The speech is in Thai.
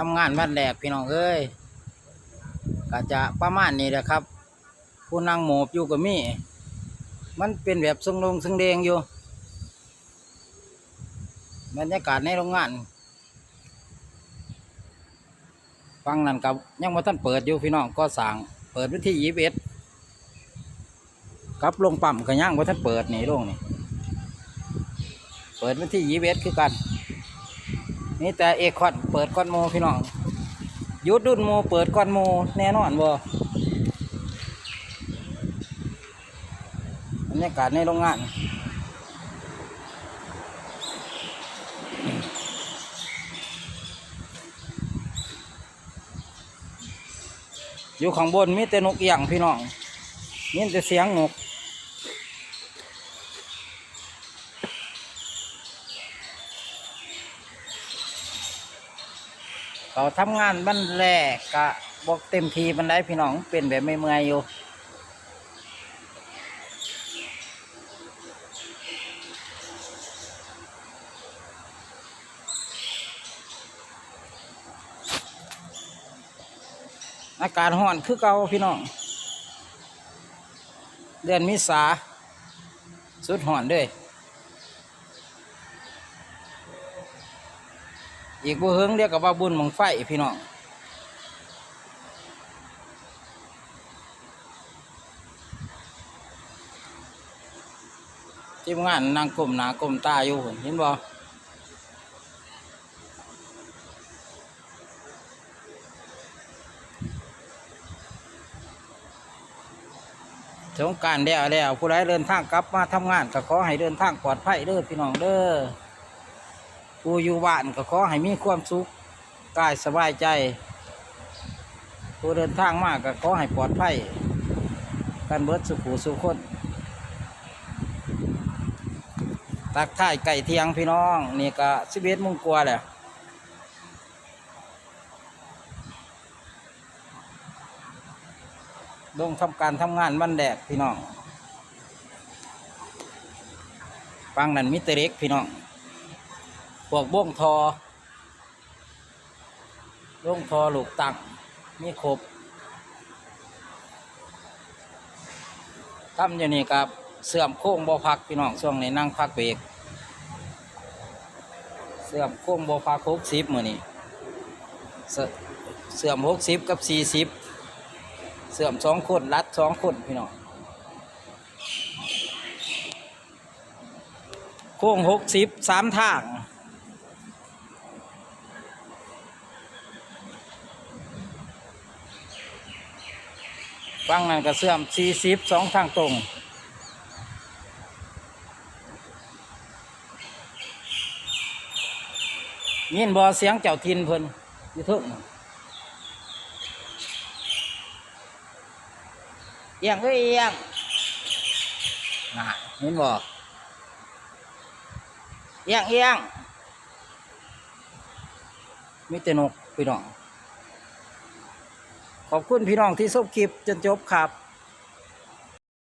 ทำงานวันแรกพี่น้องเอ้ยก็จะประมาณนี้แหละครับ ผู้นั่งหมอบอยู่กับมี่มันเป็นแบบทรงลงทรงแดงอยู่บรรยากาศในโรงงานฟังนั่นกับยังมาท่านเปิดอยู่พี่น้องก็สั่งเปิดวันที่ยี่สิบเอ็ดกับลงปั๊มก็ยังว่าท่านเปิดนี่ลงนี่เปิดวันที่ยี่สิบเอ็ดคือกัน นี่แต่เอกคอนเปิดก้อนโมพี่น้องยุดดุนโมเปิดก้อนโมแน่นอนบ่บรรยากาศในโรงงานอยู่ข้างบนมีแต่นกเอียงพี่น้องมีแต่เสียงนก เขาทำงานบันแรกกะบอกเต็มทีบันได้พี่น้องเป็นแบบไม่เมื่อยอยู่อากาศห้อนคือเก่าพี่น้อง เดือนมิษาสุดห้อนด้วย อีกบ่เฮิงเรียกกับว่าบุญมังไฟพี่น้องทีมงานนางกลมหนากลมตาอยู่เห็นบ่สงกรารแล้วแล้วผู้ใดเดินทางกลับมาทำงานก็ขอให้เดินทางปลอดภัยเด้อพี่น้องเด้อ ผู้อยู่บ้านก็ขอให้มีความสุขกายสบายใจ ผู้เดินทางมากก็ขอให้ปลอดภัยกันเบิดสุขูสุขคนตักท่ายไก่เทียงพี่น้องนี่ก็สิบเอ็ดโมงกว่าแหละลงทำการทำงานวันแดกพี่น้องฟังนั่นมิเตรเล็กพี่น้อง พวกบ้งทอบ้งทอลูกตักมีครบทำอยู่นี่กับเสื่อมโค้งบ่พักพี่น้องช่วงนี้นั่งพักเบรกเสื่อมโค้งบ่พักหกสิบมือนี่เสื่อเสื่อมหกสิบกับสี่สิบเสื่อมสองคนรัดสองคนพี่น้องโค้งหกสิบสามทาง ฟังนั่นก็เสื่อมสี่สิบสองทางตรง ยินบอเสียงเจ้าทินเพิ่นยี่เทึ่งเอียงเอ้ยเอียงน่ะเห็นบ่เอียงเอียงมีแต่นกพี่น้อง ขอบคุณพี่น้องที่ชมคลิปจนจบครับ